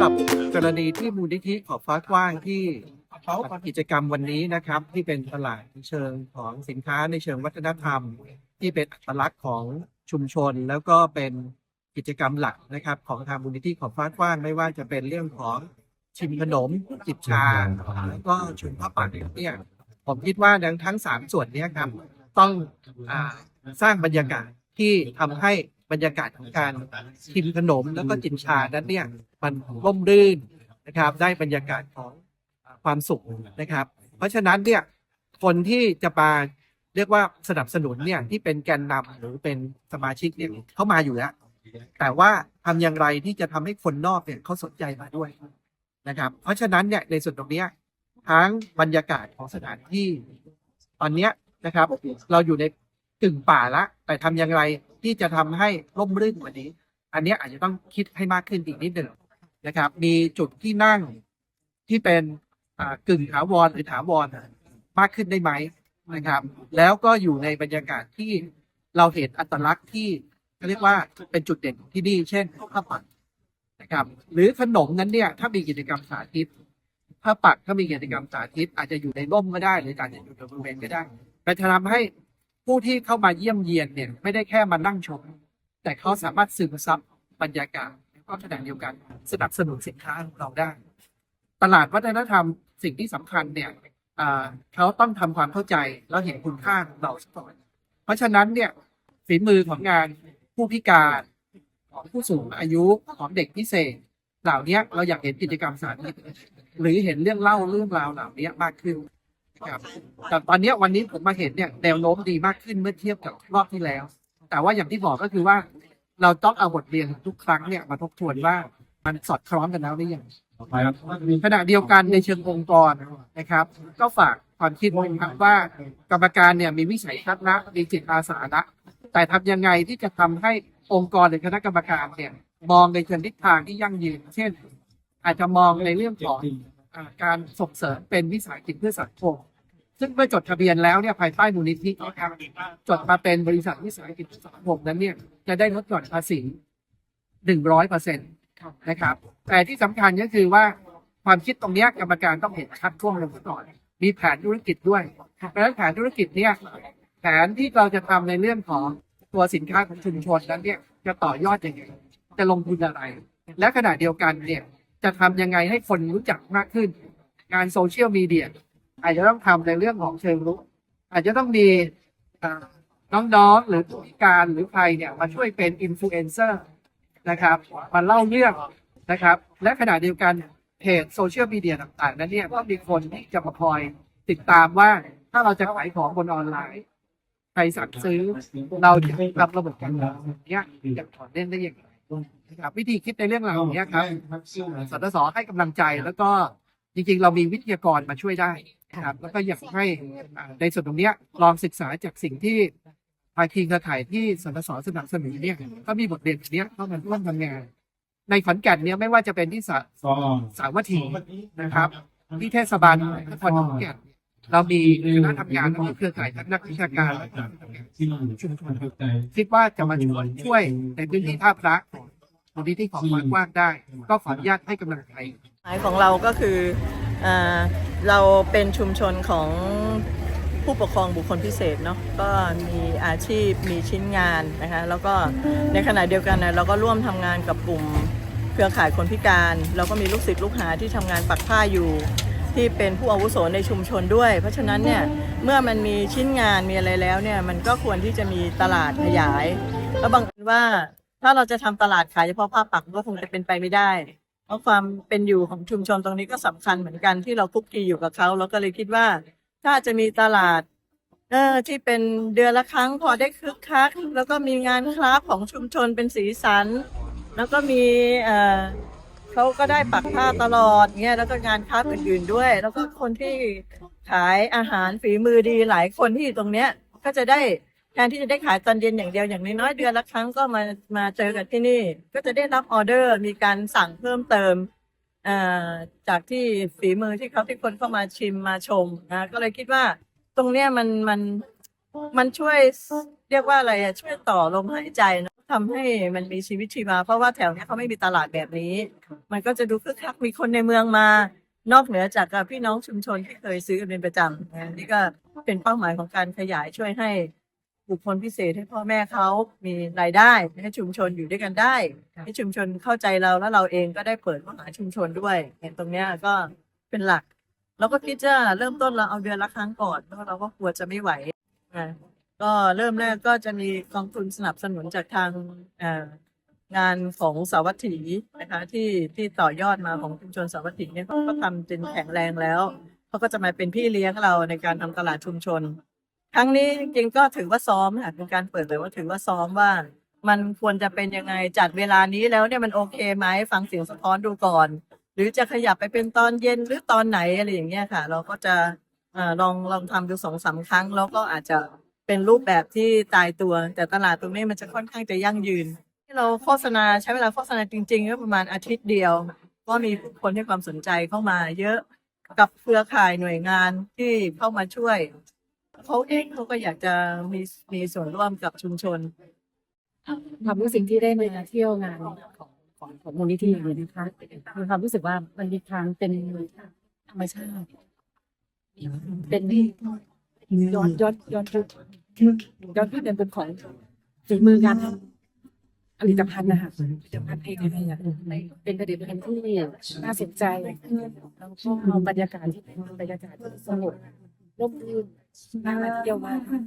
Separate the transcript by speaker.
Speaker 1: หรับกรณีที่มูลนิธิขอบฟ้ากว้างที่จัดกิจกรรมวันนี้นะครับ ที่เป็นตลาดเชิงของสินค้าในเชิงวัฒนธรรม ที่เป็นอัตลักษณ์ของชุมชน แล้วก็เป็นกิจกรรมหลักนะครับ ของทางมูลนิธิขอบฟ้ากว้างไม่ว่าจะเป็นเรื่องของชิมขนมจิบชาแล้วก็ชุมผ้าป่าเนี่ยผมคิดว่าทั้งทั้งสามส่วนนี้ครับ ต้องอสร้างบรรยากาศที่ทำให้ บรรยากาศของการชิมขนมแล้วก็จิบชานั้นเนี่ยมันร่มรื่นนะครับ ได้บรรยากาศของความสุขนะครับ เพราะฉะนั้นเนี่ยคนที่จะมาเรียกว่าสนับสนุนเนี่ยที่เป็นแกนนำหรือเป็นสมาชิกเนี่ยเข้ามาอยู่แล้วแต่ว่าทำอย่างไรที่จะทำให้คนนอกเนี่ยเขาสนใจมาด้วยนะครับ เพราะฉะนั้นเนี่ยในส่วนตรงเนี้ยทั้งบรรยากาศของสถานที่ตอนเนี้ยนะครับ เราอยู่ในกึ่งป่าละ แต่ทำอย่างไร ที่จะทำให้ร่มรื่นกว่านี้ อันนี้อาจจะต้องคิดให้มากขึ้นอีกนิดหนึ่งนะครับ มีจุดที่นั่งที่เป็นกึ่งถาวรหรือถาวรมากขึ้นได้ไหมนะครับ แล้วก็อยู่ในบรรยากาศที่เราเห็นอัตลักษณ์ที่เขาเรียกว่าเป็นจุดเด่นของที่นี่เช่นข้าวปักนะครับ หรือขนมนั้นเนี่ย ถ้ามีกิจกรรมสาธิตถ้าปักถ้ามีกิจกรรมสาธิต อาจจะอยู่ในร่มก็ได้ หรืออาจจะอยู่ในบริเวณก็ได้แต่จะทำให้ ผู้ที่เข้ามาเยี่ยมเยียนเนี่ยไม่ได้แค่มานั่งชม แต่เขาสามารถซึมซับบรรยากาศแล้วก็ขณะเดียวกันสนับสนุนสินค้าของเราได้ ตลาดวัฒนธรรมสิ่งที่สำคัญเนี่ยเขาต้องทำความเข้าใจแล้วเห็นคุณค่าของเราซะก่อน เพราะฉะนั้นเนี่ยฝีมือของงานผู้พิการของผู้สูงอายุของเด็กพิเศษ เหล่านี้เราอยากเห็นกิจกรรมสาธิตหรือเห็นเรื่องเล่าเรื่องราวเหล่านี้มากขึ้น ครับแต่ตอนเนี้ยวันนี้ผมมาเห็นเนี่ยแนวโน้มดีมากขึ้นเมื่อเทียบกับรอบที่แล้ว แต่ว่าอย่างที่บอกก็คือว่า เราต้องเอาบทเรียนทุกครั้งเนี่ยมาทบทวนว่ามันสอดคล้องกันแล้วหรือยังขณะเดียวกันในเชิงองค์กรนะครับ ก็ฝากความคิดนะครับว่ากรรมการเนี่ยมีวิสัยทัศน์นะมีจิตอาสานะแต่ทำยังไงที่จะทำให้องค์กรหรือคณะกรรมการเนี่ยมองในเชิงทิศทางที่ยั่งยืน เช่น อาจจะมองในเรื่องของอ่าการส่งเสริมเป็นวิสาหกิจเพื่อสังคม ซึ่งเมื่อจดทะเบียนแล้วเนี่ยภายใต้มูลนิธินะครับจดมาเป็นบริษัทวิสาหกิจสังคมนั้นเนี่ยจะได้ลดหย่อนภาษีหนึ่งร้อยเปอร์เซ็นต์นะครับ แต่ที่สำคัญก็คือว่าความคิดตรงนี้กรรมการต้องเห็นชัดท่วงลงก่อน มีแผนธุรกิจด้วยเพราะฉะนั้นแผนธุรกิจเนี่ยแผนที่เราจะทำในเรื่องของตัวสินค้าของชุมชนนั้นเนี่ยจะต่อยอดยังไงจะลงทุนอะไร และขณะเดียวกันเนี่ยจะทำยังไงให้คนรู้จักมากขึ้น งานโซเชียลมีเดีย อาจจะต้องทำในเรื่องของเชิงรุกอาจจะต้องมีน้องๆหรือผู้พิการหรือใครเนี่ยมาช่วยเป็นอินฟลูเอนเซอร์นะครับมาเล่าเรื่องนะครับ และขณะเดียวกันเพจโซเชียลมีเดียต่างๆ นั้นเนี่ยก็มีคนที่จะมาคอยติดตามว่าถ้าเราจะขายของบนออนไลน์ใครสั่งซื้อเราจะทำระบบการเงินเนี้ยจะถอนเล่นได้อย่างไรนะครับวิธีคิดในเรื่องราวเนี้ยครับสตสให้กำลังใจแล้วก็จริงๆ เรามีวิทยากรมาช่วยได้ นะครับแล้วก็อยากให้อ่าในส่วนตรงเนี้ยลองศึกษาจากสิ่งที่ภาคีเครือข่ายที่สตสสนับสนุนเนี่ยก็มีบทเรียนแบบเนี้ยเข้ามาร่วมทำงาน ในขอนแก่นเนี่ยไม่ว่าจะเป็นที่สาสาวัตถีนะครับ ที่เทศบาลนครขอนแก่นเรามีคณะทำงานและมีเครือข่ายทั้งนักวิชาการและนักทำงาน
Speaker 2: ที่ชุมชนเข้าใจ
Speaker 1: คิดว่าจะมาช่วยช่วยในพื้นที่ท่าพระของมูลนิธิของวัดกว้างได้ ก็ขออนุญาตให้กำลังใจ
Speaker 3: หมายของเราก็คือ เราเป็นชุมชนของผู้ปกครองบุคคลพิเศษเนาะก็มีอาชีพมีชิ้นงานนะคะแล้วก็ในขณะเดียวกันนะเราก็ร่วมทำงานกับกลุ่มเครือข่ายคนพิการ เราก็มีลูกศิษย์ลูกหาที่ทำงานปักผ้าอยู่ที่เป็นผู้อาวุโสในชุมชนด้วย เพราะฉะนั้นเนี่ยเมื่อมันมีชิ้นงานมีอะไรแล้วเนี่ยมันก็ควรที่จะมีตลาดขยาย แล้วบังเอิญว่าถ้าเราจะทำตลาดขายเฉพาะผ้าปักก็คงจะเป็นไปไม่ได้ เพราะความเป็นอยู่ของชุมชนตรงนี้ก็สำคัญเหมือนกันที่เราคุกคีอยู่กับเขาเราก็เลยคิดว่า ถ้าจะมีตลาด เออที่เป็นเดือนละครั้งพอได้คึกคัก แล้วก็มีงานคราฟของชุมชนเป็นสีสัน แล้วก็มีเออเขาก็ได้ปักผ้าตลอดเงี้ยแล้วก็งานคราฟอื่นๆด้วย แล้วก็คนที่ขายอาหารฝีมือดีหลายคนที่อยู่ตรงเนี้ยก็จะได้ แทนที่จะได้ขายตอนเย็นอย่างเดียวอย่างน้อยๆเดือนละครั้งก็มามาเจอกันที่นี่ ก็จะได้รับออเดอร์มีการสั่งเพิ่มเติมจากที่ฝีมือที่เขาที่คนเข้ามาชิมมาชมนะก็เลยคิดว่า ตรงเนี้ยมันมันมันช่วยเรียกว่าอะไรอะช่วยต่อลมหายใจนะทำให้มันมีชีวิตชีวา เพราะว่าแถวเนี้ยเขาไม่มีตลาดแบบนี้ มันก็จะดูคึกคักมีคนในเมืองมา นอกเหนือจากพี่น้องชุมชนที่เคยซื้อกันเป็นประจำนี่ก็เป็นเป้าหมายของการขยายช่วยให้ บุคคลพิเศษให้พ่อแม่เขามีรายได้ให้ชุมชนอยู่ด้วยกันได้ ให้ชุมชนเข้าใจเราแล้วเราเองก็ได้เปิดมหาชุมชนด้วยเนี่ยตรงเนี้ยก็เป็นหลักเราก็คิดจะเริ่มต้นเราเอาเดือนละครั้งก่อนเพราะเราก็กลัวจะไม่ไหวอ่าก็เริ่มแรกก็จะมีกองทุนสนับสนุนจากทางเอ่องานของสาวัตถีนะคะที่ที่ต่อยอดมาของชุมชนสาวัตถีเนี่ยเขาก็ทำจนแข็งแรงแล้วเขาก็จะมาเป็นพี่เลี้ยงเราในการทำตลาดชุมชน ครั้งนี้จริงๆก็ถือว่าซ้อมค่ะเป็นการเปิดเลยว่าถือว่าซ้อมว่า มันควรจะเป็นยังไงจัดเวลานี้แล้วเนี่ยมันโอเคไหมฟังเสียงสะท้อนดูก่อน หรือจะขยับไปเป็นตอนเย็นหรือตอนไหนอะไรอย่างเงี้ยค่ะ เราก็จะเอ่อลองลองทำดูสองสามครั้ง แล้วก็อาจจะเป็นรูปแบบที่ตายตัว แต่ตลาดตรงนี้มันจะค่อนข้างจะยั่งยืน ที่เราโฆษณาใช้เวลาโฆษณาจริงๆก็ประมาณอาทิตย์เดียว ก็มีผู้คนให้ความสนใจเข้ามาเยอะกับเครือข่ายหน่วยงานที่เข้ามาช่วย เขาเองเขาก็อยากจะมีมีส่วนร่วมกับชุมชน
Speaker 2: ความรู้สึกที่ได้มาเที่ยวงานของของของมูลนิธิอย่างนี้นะคะมีความรู้สึกว่ามันมีทางเป็นธรรมชาติ เป็นย้อนย้อนย้อนยุคย้อนยุคเป็นเป็นของฝีมือการทำผลิตภัณฑ์นะคะผลิตภัณฑ์ไทยไทยอะเป็นผลิตภัณฑ์ที่น่าสนใจแล้วก็บรรยากาศที่เป็นบรรยากาศที่สงบ ร่มรื่นน่ามาเที่ยวมากค่ะ